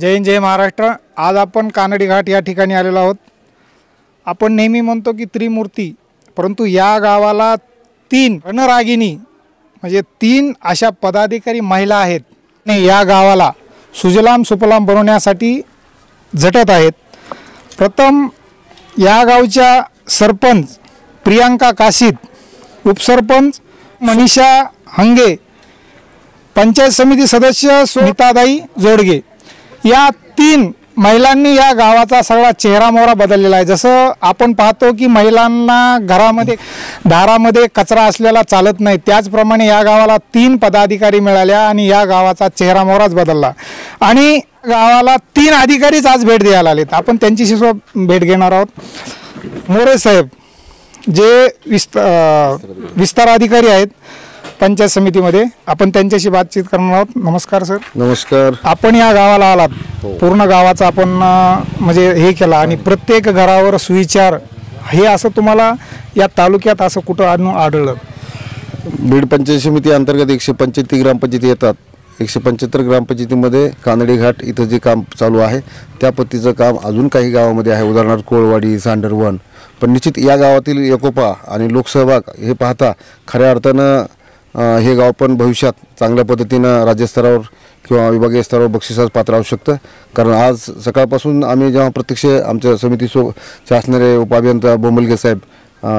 जय हिंद जय महाराष्ट्र. आज आपण कानडी घाट या ठिकाणी आलेलो आहोत. आपण नेहमी म्हणतो की त्रिमूर्ती परंतु या गावाला तीन रणरागिनी म्हणजे तीन अशा पदाधिकारी महिला आहेत. आणि या गावाला सुजलाम सुफलाम बनवण्यासाठी झटत आहेत. प्रथम या गावच्या सरपंच प्रियांका काशीद उपसरपंच मनीषा हंगे पंचायत समिती सदस्य सुनीतादाई जोडगे. या तीन महिलांनी या गावाचा सगळा चेहरा मोहरा बदललेला आहे. जसं आपण पाहतो की महिलांना घरामध्ये दारामध्ये कचरा असलेला चालत नाही. त्याचप्रमाणे या गावाला तीन पदाधिकारी मिळाल्या आणि या गावाचा चेहरा मोहराच बदलला. आणि गावाला तीन अधिकारीच आज भेट द्यायला आलेत. आपण त्यांच्याशी सुद्धा भेट घेणार आहोत. मोरे साहेब जे विस्त विस्तार अधिकारी आहेत पंचायत समितीमध्ये आपण त्यांच्याशी बातचीत करणार आहोत. नमस्कार सर. नमस्कार. आपण या गावाला आलात. पूर्ण गावाचा आपण अं, म्हणजे हे केला आणि प्रत्येक घरावर सुविचार. हे असं तुम्हाला या तालुक्यात असं कुठं आणून आढळलं? बीड पंचायत समिती अंतर्गत एकशे पंच्याहत्तर ग्रामपंचायती येतात. एकशे पंच्याहत्तर ग्रामपंचायतीमध्ये कानडी घाट इथं जे काम चालू आहे त्या पद्धतीचं काम अजून काही गावामध्ये आहे. उदाहरणार्थ कोळवाडी सांडरवन. पण निश्चित या गावातील एकोपा आणि लोकसहभाग हे पाहता खऱ्या अर्थानं हे गाव पण भविष्यात चांगल्या पद्धतीनं राज्यस्तरावर किंवा विभागीय स्तरावर बक्षिसास पात्र असू शकतं. कारण आज सकाळपासून आम्ही जेव्हा प्रत्यक्ष आमच्या समितीसो शासणारे उपअभियंता बोंबलगे साहेब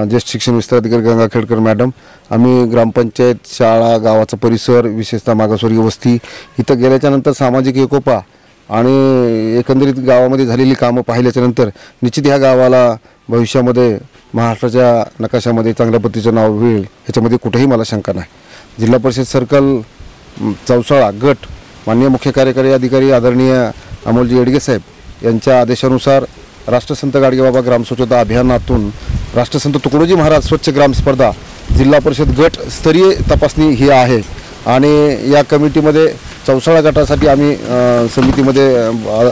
ज्येष्ठ शिक्षण विस्तार अधिकारी गंगा खेडकर मॅडम आम्ही ग्रामपंचायत शाळा गावाचा परिसर विशेषतः मागासवर्गीय वस्ती इथं गेल्याच्यानंतर सामाजिक एकोपा आणि एकंदरीत गावामध्ये झालेली कामं पाहिल्याच्यानंतर निश्चित ह्या गावाला भविष्यामध्ये महाराष्ट्राच्या नकाशामध्ये चांगल्या पद्धतीचं नाव होईल ह्याच्यामध्ये कुठेही मला शंका नाही. जिल्हा परिषद सर्कल चौसाळा गट माननीय मुख्य कार्यकारी अधिकारी आदरणीय अमोलजी येडगे साहेब यांच्या आदेशानुसार राष्ट्रसंत गाडगेबाबा ग्राम स्वच्छता अभियानातून राष्ट्रसंत तुकडोजी महाराज स्वच्छ ग्राम स्पर्धा जिल्हा परिषद गट स्तरीय तपासणी ही आहे. आणि या कमिटीमध्ये चौसाळा गटासाठी आम्ही समितीमध्ये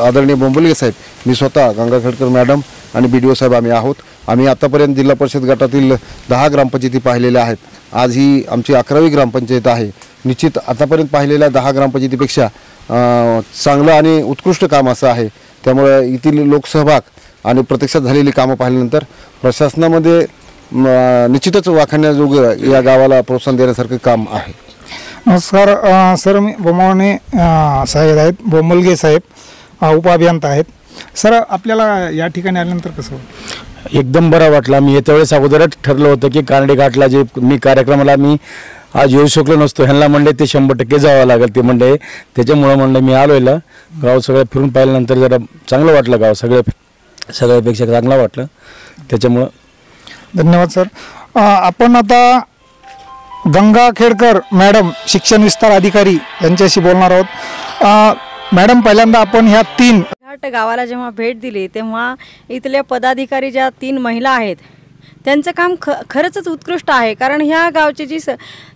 आदरणीय बोंबलगे साहेब मी स्वतः गंगाखेडकर मॅडम आणि बी डी ओ साहेब आम्ही आहोत. आम्ही आतापर्यंत जिल्हा परिषद गटातील दहा ग्रामपंचायती पाहिलेल्या आहेत. आज ही आमची अकरावी ग्रामपंचायत आहे. निश्चित आतापर्यंत पाहिलेल्या दहा ग्रामपंचायतीपेक्षा चांगलं आणि उत्कृष्ट काम असं आहे. त्यामुळे येथील लोकसहभाग आणि प्रत्यक्षात झालेली कामं पाहिल्यानंतर प्रशासनामध्ये निश्चितच वाखाणण्याजोगं या गावाला प्रोत्साहन देण्यासारखं काम आहे. नमस्कार सर मी बोमावणे साहेब आहेत. बोमलगे साहेब उपअभियंता आहेत. सर आपल्याला या ठिकाणी आल्यानंतर कसं? एकदम बरा वाटला. मी येत्या वेळेस अगोदरच ठरलं होतं की कानडे घाटला जे मी कार्यक्रमाला मी आज येऊ शकलो नसतो ह्यांना म्हणले ते शंभर टक्के जावं लागेल ते म्हणले. त्याच्यामुळं म्हणलं मी आलो याला गाव सगळं फिरून पाहिल्यानंतर जरा चांगलं वाटलं गाव सगळ्या सगळ्यापेक्षा चांगलं वाटलं. त्याच्यामुळं धन्यवाद सर. आपण आता गंगा खेडकर मॅडम शिक्षण विस्तार अधिकारी यांच्याशी बोलणार आहोत. मॅडम पहिल्यांदा आपण ह्या तीन घाट गावाला जेव्हा भेट दिली तेव्हा इथल्या पदाधिकारी ज्या तीन महिला आहेत त्यांचं काम ख खरंच उत्कृष्ट आहे. कारण ह्या गावची जी स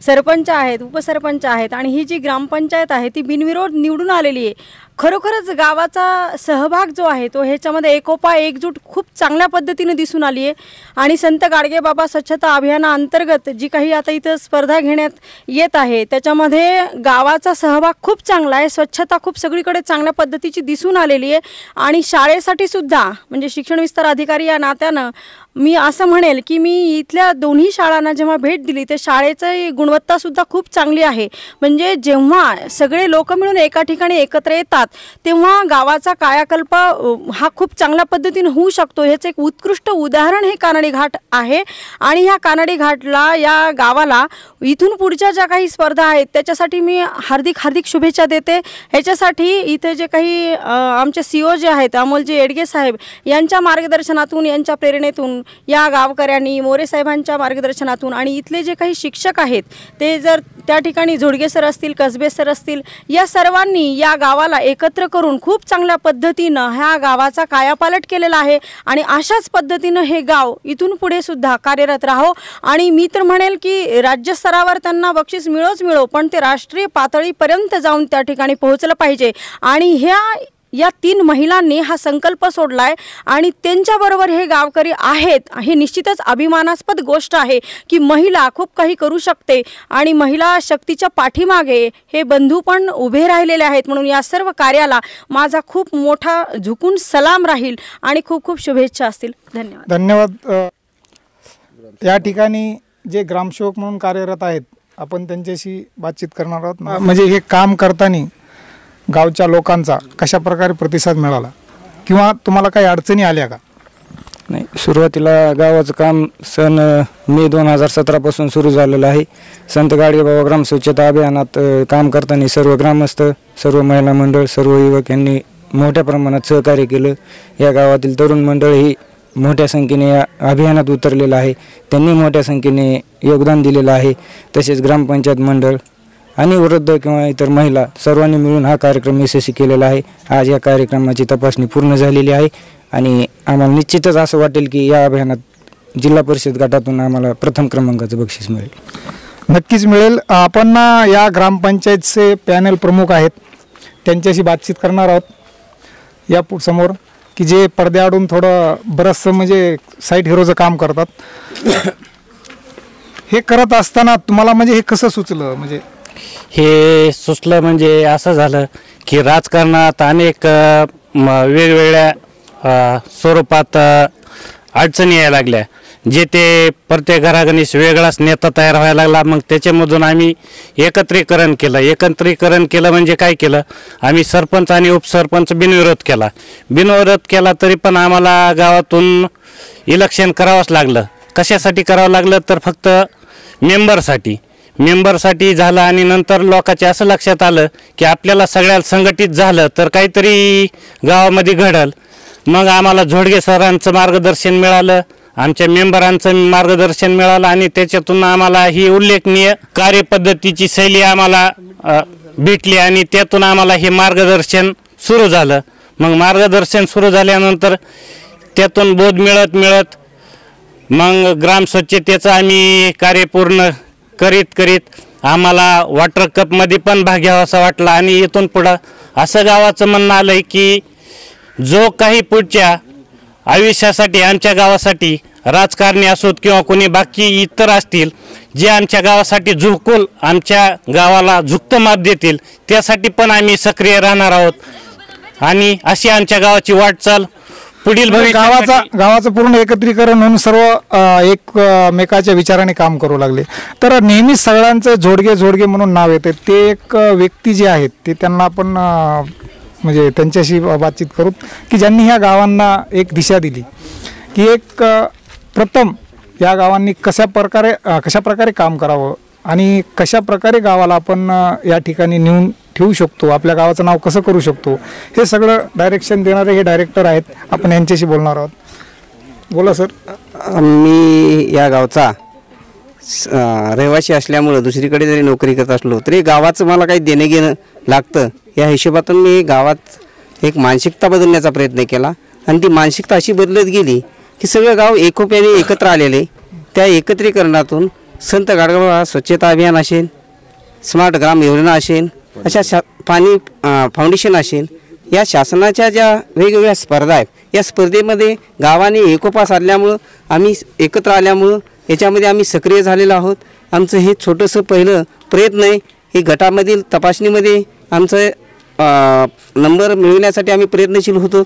सरपंच आहेत उपसरपंच आहेत आणि ही जी ग्रामपंचायत आहे ती बिनविरोध निवडून आलेली आहे. खरोखरच गावाचा सहभाग जो आहे तो ह्याच्यामध्ये एकोपा एकजूट खूप चांगल्या पद्धतीने दिसून आली आहे आणि संत गाडगेबाबा स्वच्छता अभियानाअंतर्गत जी काही आता इथं स्पर्धा घेण्यात येत आहे त्याच्यामध्ये गावाचा सहभाग खूप चांगला आहे स्वच्छता खूप सगळीकडे चांगल्या पद्धतीची दिसून आलेली आहे. आणि शाळेसाठी सुद्धा म्हणजे शिक्षण विस्तार अधिकारी या नात्यानं मी असं म्हणेल की मी इथल्या दोन्ही शाळांना जेव्हा भेट दिली तर शाळेची गुणवत्तासुद्धा खूप चांगली आहे. म्हणजे जेव्हा सगळे लोक मिळून एका ठिकाणी एकत्र येतात तेव्हा गावाचा कायाकल्प हा खूप चांगल्या पद्धतीने होऊ शकतो. ह्याचं एक उत्कृष्ट उदाहरण हे कानडी घाट आहे. आणि ह्या कानडी घाटला या गावाला इथून पुढच्या ज्या काही स्पर्धा आहेत त्याच्यासाठी मी हार्दिक हार्दिक शुभेच्छा देते. ह्याच्यासाठी इथे जे काही आमचे सी ओ जे आहेत अमोलजी येडगे साहेब यांच्या मार्गदर्शनातून यांच्या प्रेरणेतून या गावकऱ्यांनी मोरे साहेबांच्या मार्गदर्शनातून आणि इथले जे काही शिक्षक आहेत ते जर त्या ठिकाणी झोडगे सर असतील कसबे सर असतील या सर्वांनी या गावाला एकत्र करून खूप चांगल्या पद्धतीनं ह्या गावाचा कायापालट केलेला आहे आणि अशाच पद्धतीनं हे गाव इथून पुढे सुद्धा कार्यरत राहो. आणि मी तर म्हणेल की राज्यस्तरावर त्यांना बक्षीस मिळोच मिळो पण ते राष्ट्रीय पातळीपर्यंत जाऊन त्या ठिकाणी पोहोचलं पाहिजे. आणि ह्या या तीन महिलांनी हा संकल्प सोडलाय आणि त्यांच्याबरोबर हे गावकरी आहेत. हे निश्चितच अभिमानास्पद गोष्ट आहे की महिला खूप काही करू शकते आणि महिला शक्तीच्या पाठीमागे हे बंधू पण उभे राहिलेले आहेत. म्हणून या सर्व कार्याला माझा खूप मोठा झुकून सलाम राहील आणि खूप खूप शुभेच्छा असतील. धन्यवाद. धन्यवाद. या ठिकाणी जे ग्रामसेवक म्हणून कार्यरत आहेत आपण त्यांच्याशी बातचीत करणार आहोत. म्हणजे हे काम करताना गावच्या लोकांचा कशा प्रकारे प्रतिसाद मिळाला? किंवा तुम्हाला काही अडचणी आल्या का? नाही सुरुवातीला गावाचं काम सन मे दोन हजार सतरापासून सुरू झालेलं आहे. संत गाडगेबाबा ग्राम स्वच्छता अभियानात काम करताना सर्व ग्रामस्थ सर्व महिला मंडळ सर्व युवक यांनी मोठ्या प्रमाणात सहकार्य केलं. या गावातील तरुण मंडळ ही मोठ्या संख्येने या अभियानात उतरलेलं आहे. त्यांनी मोठ्या संख्येने योगदान दिलेलं आहे. तसेच ग्रामपंचायत मंडळ आणि वृद्ध किंवा इतर महिला सर्वांनी मिळून हा कार्यक्रम यशस्वी केलेला आहे. आज या कार्यक्रमाची तपासणी पूर्ण झालेली आहे आणि आम्हाला निश्चितच असं वाटेल की या अभियानात जिल्हा परिषद गटातून आम्हाला प्रथम क्रमांकाचं बक्षीस मिळेल. नक्कीच मिळेल. आपण ना या ग्रामपंचायतचे पॅनल प्रमुख आहेत. त्यांच्याशी बातचीत करणार आहोत. या समोर की जे पडद्याआडून थोडं बरंचसं म्हणजे साईट हिरोचं काम करतात. हे करत असताना तुम्हाला म्हणजे हे कसं सुचलं? म्हणजे हे सुचलं म्हणजे असं झालं की राजकारणात अनेक वेगवेगळ्या स्वरूपात अडचणी यायला लागल्या. जे ते प्रत्येक घरागणीस वेगळाच नेता तयार व्हायला लागला. मग त्याच्यामधून आम्ही एकत्रीकरण केलं. एकत्रीकरण केलं म्हणजे काय केलं? आम्ही सरपंच आणि उपसरपंच बिनविरोध केला. बिनविरोध केला तरी पण आम्हाला गावातून इलेक्शन करावंच लागलं. कशासाठी करावं लागलं? तर फक्त मेंबरसाठी मेंबरसाठी झालं आणि नंतर लोकांच्या असं लक्षात आलं की आपल्याला सगळ्याला संघटित झालं तर काहीतरी गावामध्ये घडल. मग आम्हाला झोडगे सरांचं मार्गदर्शन मिळालं आमच्या मेंबरांचं मार्गदर्शन मिळालं आणि त्याच्यातून आम्हाला ही उल्लेखनीय कार्यपद्धतीची शैली आम्हाला भेटली आणि त्यातून आम्हाला हे मार्गदर्शन सुरू झालं. मग मार्गदर्शन सुरू झाल्यानंतर त्यातून बोध मिळत मिळत मग ग्राम स्वच्छतेचं आम्ही कार्य पूर्ण करीत करीत आम्हाला वॉटर कपमध्ये पण भाग घ्यावासा वाटला. आणि इथून पुढं असं गावाचं म्हणणं आलं आहे की जो काही पुढच्या आयुष्यासाठी आमच्या गावासाठी राजकारणी असोत किंवा कोणी बाकी इतर असतील जे आमच्या गावासाठी झुकूल आमच्या गावाला झुकतं माप देतील त्यासाठी पण आम्ही सक्रिय राहणार आहोत. आणि अशी आमच्या गावाची वाटचाल पुढील भविष्यासाठी गावाचा गावाचं पूर्ण एकत्रीकरण होऊन सर्व अ, एक अ, मेकाच्या विचाराने काम करू लागले. तर नेहमीच सगळ्यांचं जोडगे जोडगे म्हणून नाव येते. ते एक व्यक्ती जे आहेत ते त्यांना आपण म्हणजे त्यांच्याशी बातचीत करू की ज्यांनी ह्या गावांना एक दिशा दिली. की एक प्रथम या गावांनी कशा प्रकारे कशा प्रकारे काम करावं? आणि कशा प्रकारे गावाला आपण या ठिकाणी नेऊन ठेवू शकतो आपल्या गावाचं नाव कसं करू शकतो हे सगळं डायरेक्शन देणारे हे डायरेक्टर आहेत आपण यांच्याशी बोलणार आहोत. बोला सर मी या गावचा स- रहिवासी असल्यामुळं दुसरीकडे जरी नोकरी करत असलो तरी गावाचं मला काही देणं घेणं लागतं या हिशोबातून मी गावात एक मानसिकता बदलण्याचा प्रयत्न केला. आणि ती मानसिकता अशी बदलत गेली की सगळं गाव एकोप्याने एकत्र आलेले त्या एकत्रीकरणातून संत गाडगाबा स्वच्छता अभियान असेल स्मार्ट ग्राम योजना असेल अशा शा पाणी फाउंडेशन असेल या शासनाच्या ज्या वेगवेगळ्या स्पर्धा आहेत या स्पर्धेमध्ये गावाने एकोपा साधल्यामुळं आम्ही एकत्र आल्यामुळं याच्यामध्ये आम्ही सक्रिय झालेलो आहोत. आमचं हे छोटंसं पहिलं प्रयत्न आहे हे गटामधील तपासणीमध्ये आमचं नंबर मिळवण्यासाठी आम्ही प्रयत्नशील होतो.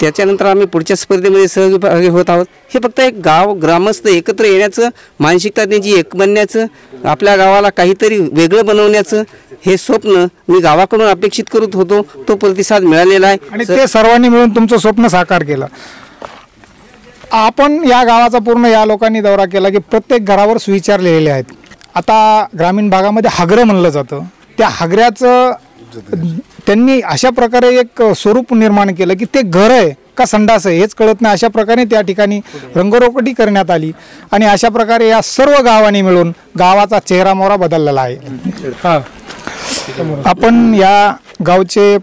त्याच्यानंतर आम्ही पुढच्या स्पर्धेमध्ये सहभागी होत आहोत. हे फक्त एक गाव ग्रामस्थ एकत्र येण्याचं मानसिकता त्यांची एक बनण्याचं आपल्या गावाला काहीतरी वेगळं बनवण्याचं हे स्वप्न मी गावाकडून अपेक्षित करत होतो. तो प्रतिसाद मिळालेला आहे. आणि ते सर्वांनी मिळून तुमचं स्वप्न साकार केलं. आपण या गावाचा पूर्ण या लोकांनी दौरा केला की प्रत्येक घरावर सुविचार लिहिलेले आहेत. आता ग्रामीण भागामध्ये हागरं म्हणलं जातं. त्या हागऱ्याचं त्यांनी अशा प्रकारे एक स्वरूप निर्माण केलं की ते घर आहे का संडास आहे हेच कळत नाही. अशा प्रकारे त्या ठिकाणी रंगरोगटी करण्यात आली आणि अशा प्रकारे या सर्व गावांनी मिळून गावाचा चेहरा मोहरा बदललेला आहे. आपण या गावचे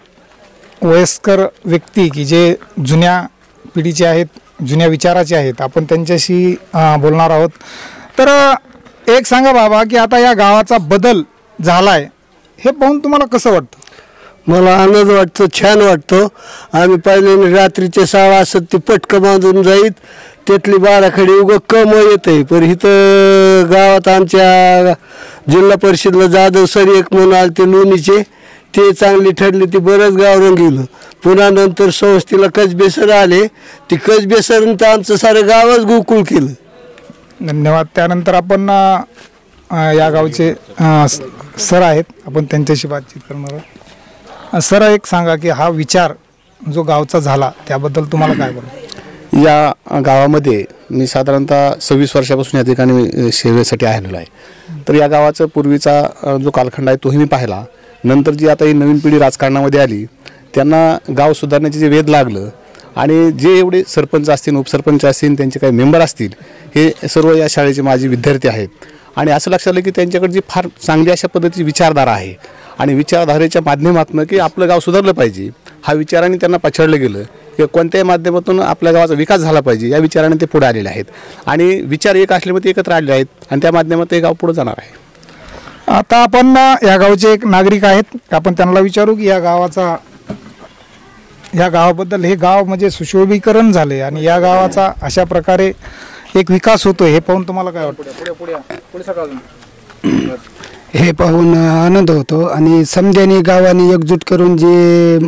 वयस्कर व्यक्ती की जे जुन्या पिढीचे आहेत जुन्या विचाराचे आहेत आपण त्यांच्याशी बोलणार आहोत. तर एक सांगा बाबा की आता या गावाचा बदल झालाय. हे पाहून तुम्हाला कसं वाटतं? मला आनंद वाटतो छान वाटतो. आम्ही पहिले रात्रीचे शाळा असत ती पटकं बांधून जाईत. त्यातली बाराखडी उगं कम येत आहे पण इथं गावात आमच्या जिल्हा परिषदला जाधव सर एक म्हणून आले ते लोणीचे. ते चांगली ठरली ती बरंच गाव रंगवलं पुन्हा नंतर संस्थेला कसबेसर आले. ती कसबेसरनं तर आमचं सारं गावच गोकुळ केलं. धन्यवाद. त्यानंतर आपण अ, या गावचे अ, स- सर आहेत. आपण त्यांच्याशी बातचीत करणार आहोत. अ, सर एक सांगा की हा विचार जो गावचा झाला त्याबद्दल तुम्हाला काय बोला या गावामध्ये मी साधारणतः सव्वीस वर्षापासून या ठिकाणी मी, सेवेसाठी आलेलो आहे. तर या गावाचं पूर्वीचा अ, जो कालखंड आहे तोही मी पाहिला. नंतर जी आता ही नवीन पिढी राजकारणामध्ये आली त्यांना गाव सुधारण्याचे जे वेध लागलं आणि जे एवढे सरपंच असतील उपसरपंच असतील त्यांचे काही मेंबर असतील हे सर्व या शाळेचे माझे विद्यार्थी आहेत. आणि असं लक्षात आलं की त्यांच्याकडे जी फार चांगली अशा पद्धतीची विचारधारा आहे. आणि विचारधारेच्या माध्यमातून की आपलं गाव सुधारलं पाहिजे हा विचाराने त्यांना पछाडलं गेलं किंवा कोणत्याही माध्यमातून आपल्या गावाचा विकास झाला पाहिजे या विचाराने ते पुढे आलेले आहेत. आणि विचार एक असल्यामुळे ते एकत्र आलेले आहेत आणि त्या माध्यमात हे गाव पुढे जाणार आहे. आता आपण या गावचे एक नागरिक आहेत. आपण त्यांना विचारू की या गावाचा या गावाबद्दल हे गाव म्हणजे सुशोभीकरण झाले आणि या गावाचा अशा प्रकारे एक विकास होतोय हे पाहून तुम्हाला काय वाटतं? हे पाहून आनंद होतो. आणि समध्याने गावाने एकजूट करून जे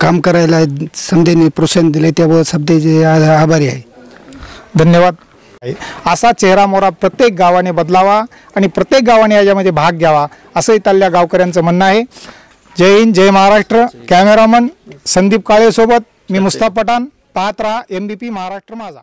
काम करायला समध्याने प्रोत्साहन दिले त्यामुळे समध्याचे आभारी आहे. धन्यवाद. असा चेहरा मोरा प्रत्येक गावाने बदलावा आणि प्रत्येक गावाने याच्यामध्ये भाग घ्यावा असंही त्याल्या गावकऱ्यांचं म्हणणं आहे. जय हिंद जय महाराष्ट्र. कॅमेरामन संदीप काळेसोबत मी मुस्ताफ पठाण. पाहत राहा एम बी पी महाराष्ट्र माझा.